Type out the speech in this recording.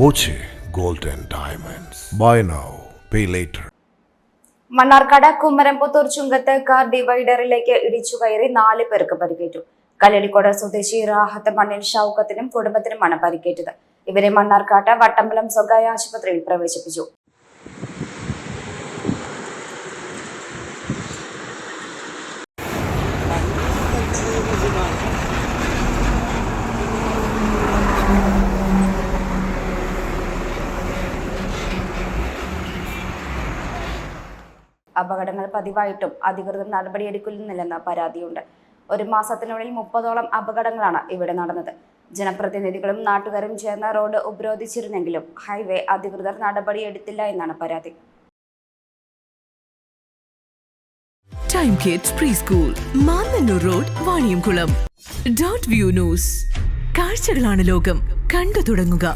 Boche gold and diamonds. Buy now pay later Mannarkkad Kumaramputhur Chunkath car ഡിവൈഡറിലേക്ക് ഇടിച്ചു കയറി നാല് പേർക്ക് പരിക്കേറ്റു. കല്ലടിക്കോട് സ്വദേശി റാഹത്ത് മണ്ണിൽ ഷൗക്കത്തിനും കുടുംബത്തിനുമാണ് പരിക്കേറ്റത്. ഇവരെ മണ്ണാർക്കാട്ട് വട്ടമ്പലം സ്വകാര്യ ആശുപത്രിയിൽ പ്രവേശിപ്പിച്ചു. അപകടങ്ങൾ പതിവായിട്ടും അധികൃതർ നടപടിയെടുക്കുന്നില്ലെന്ന പരാതിയുണ്ട്. ഒരു മാസത്തിനുള്ളിൽ മുപ്പതോളം അപകടങ്ങളാണ് ഇവിടെ നടന്നത്. ജനപ്രതിനിധികളും നാട്ടുകാരും ചേർന്ന റോഡ് ഉപരോധിച്ചിരുന്നെങ്കിലും ഹൈവേ അധികൃതർ നടപടിയെടുത്തില്ല എന്നാണ് പരാതി. Time Kids preschool road view news കാഴ്ചകളാണ് ലോകം. കണ്ടു തുടങ്ങുക.